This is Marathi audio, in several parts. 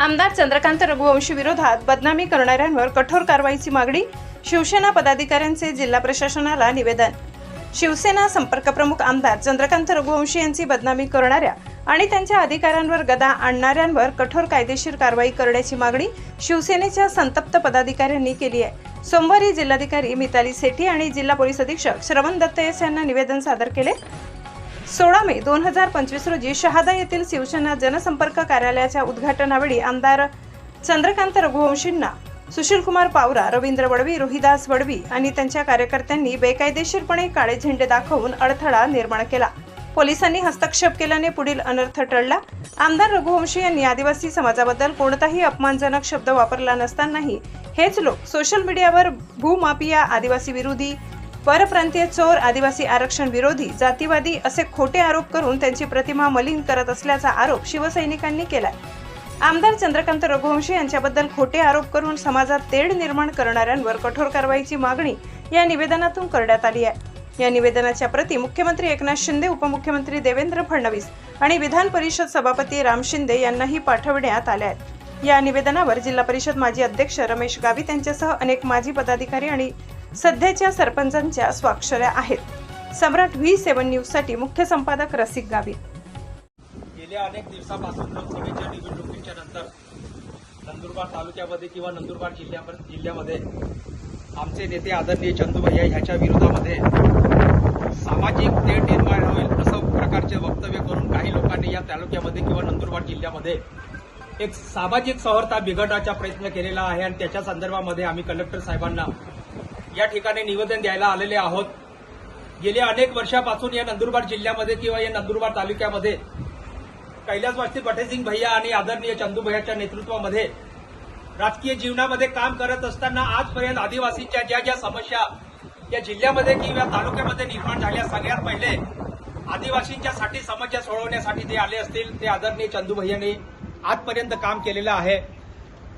आमदार चंद्रकांत रघुवंशी विरोधात बदनामी करणाऱ्यांवर कठोर कारवाईची मागणी शिवसेना पदाधिकाऱ्यांचे जिल्हा प्रशासनाला निवेदन. शिवसेना संपर्क प्रमुख आमदार चंद्रकांत रघुवंशी यांची बदनामी करणाऱ्या आणि त्यांच्या अधिकाऱ्यांवर गदा आणणाऱ्यांवर कठोर कायदेशीर कारवाई करण्याची मागणी शिवसेनेच्या संतप्त पदाधिकाऱ्यांनी केली आहे. सोमवारी जिल्हाधिकारी मिताली सेठी आणि जिल्हा पोलीस अधीक्षक श्रवण दत्तयस यांना निवेदन सादर केले. सोळा मे दोन हजार पंचवीस रोजी शहादा येथील शिवसेना जनसंपर्क कार्यालयाच्या उद्घाटनावेळी आमदार चंद्रकांत रघुवंशींना सुशीलकुमार पावरा रवींद्र वडवी रोहिदास वडवी आणि त्यांच्या कार्यकर्त्यांनी बेकायदेशीरपणे काळे झेंडे दाखवून अडथळा निर्माण केला. पोलिसांनी हस्तक्षेप केल्याने पुढील अनर्थ टळला. आमदार रघुवंशी यांनी आदिवासी समाजाबद्दल कोणताही अपमानजनक शब्द वापरला नसतानाही हेच लोक सोशल मीडियावर भूमाफिया आदिवासी विरोधी परप्रांतीय चोर आदिवासी आरक्षण विरोधी जातीवादी असे खोटे आरोप करून त्यांची प्रतिमा मलिन करत असल्याचा आरोप शिवसैनिकांनी केला आमदार चंद्रकांत रघुवंशी यांच्याबद्दल खोटे आरोप करून समाजात तेढ निर्माण करणाऱ्यांवर कठोर कारवाईची मागणी या निवेदनातून करण्यात आली आहे. या निवेदनाच्या प्रती मुख्यमंत्री एकनाथ शिंदे उपमुख्यमंत्री देवेंद्र फडणवीस आणि विधान परिषद सभापती राम शिंदे यांनाही पाठवण्यात आल्या आहेत. या निवेदनावर जिल्हा परिषद माजी अध्यक्ष रमेश गावित यांच्यासह अनेक माजी पदाधिकारी आणि सध्याच्या सरपंचांच्या स्वाक्षऱ्या आहेत. सम्राट व्ही सेव्हन न्यूजसाठी मुख्य संपादक रसिक गावित. गेल्या अनेक दिवसापासून लोकसभेच्या निवडणुकीच्या नंतर नंदुरबार तालुक्यामध्ये किंवा नंदुरबार जिल्ह्यामध्ये जिल्ह्यामध्ये आमचे नेते आदरणीय चंदूभैया ह्याच्या विरोधामध्ये सामाजिक तेढ निर्माण होईल असं प्रकारचे वक्तव्य करून काही लोकांनी या तालुक्यामध्ये किंवा नंदुरबार जिल्ह्यामध्ये एक सामाजिक सौहार्दता बिघडण्याचा प्रयत्न केलेला आहे आणि त्याच्या संदर्भामध्ये आम्ही कलेक्टर साहेबांना या ठिकाणी निवेदन द्यायला आलेले आहोत. गेल्या अनेक वर्षापासून या नंदुरबार जिल्ह्यामध्ये किंवा या नंदुरबार तालुक्यामध्ये कैलासवासी पटेसिंग भैया आणि आदरणीय चंदू भैयाच्या नेतृत्वामध्ये राजकीय जीवनामध्ये काम करत असताना आजपर्यंत आदिवासींच्या ज्या ज्या समस्या या जिल्ह्यामध्ये किंवा तालुक्यामध्ये निर्माण झाल्या सगळ्यात पहिले आदिवासींच्यासाठी समस्या सोडवण्यासाठी ते आले असतील ते आदरणीय चंदू भैयाने आजपर्यंत काम केलेलं आहे.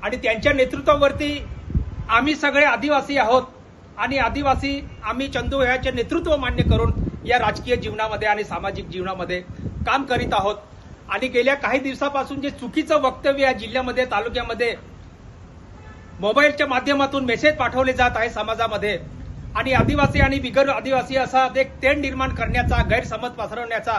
आणि त्यांच्या नेतृत्वावरती आम्ही सगळे आदिवासी आहोत. आणि आदिवासी आम्ही चंदू भैयाचे नेतृत्व मान्य करून या राजकीय जीवनामध्ये आणि सामाजिक जीवनामध्ये काम करीत आहोत. आणि गेल्या काही दिवसापासून जे चुकीचं वक्तव्य या जिल्ह्यामध्ये तालुक्यामध्ये मोबाईलच्या माध्यमातून मेसेज पाठवले जात आहे समाजामध्ये. आणि आदिवासी आणि बिगर आदिवासी असा एक तेढ निर्माण करण्याचा गैरसमज पसरवण्याचा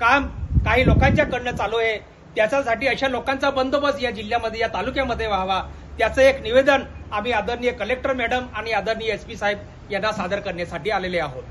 काम काही लोकांच्याकडनं चालू आहे. त्याच्यासाठी अशा लोकांचा बंदोबस्त या जिल्ह्यामध्ये या तालुक्यामध्ये व्हावा. त्याचं एक निवेदन आम्ही आदरणीय कलेक्टर मॅडम आणि आदरणीय एसपी साहेब यांना सादर करण्यासाठी आलेले आहोत.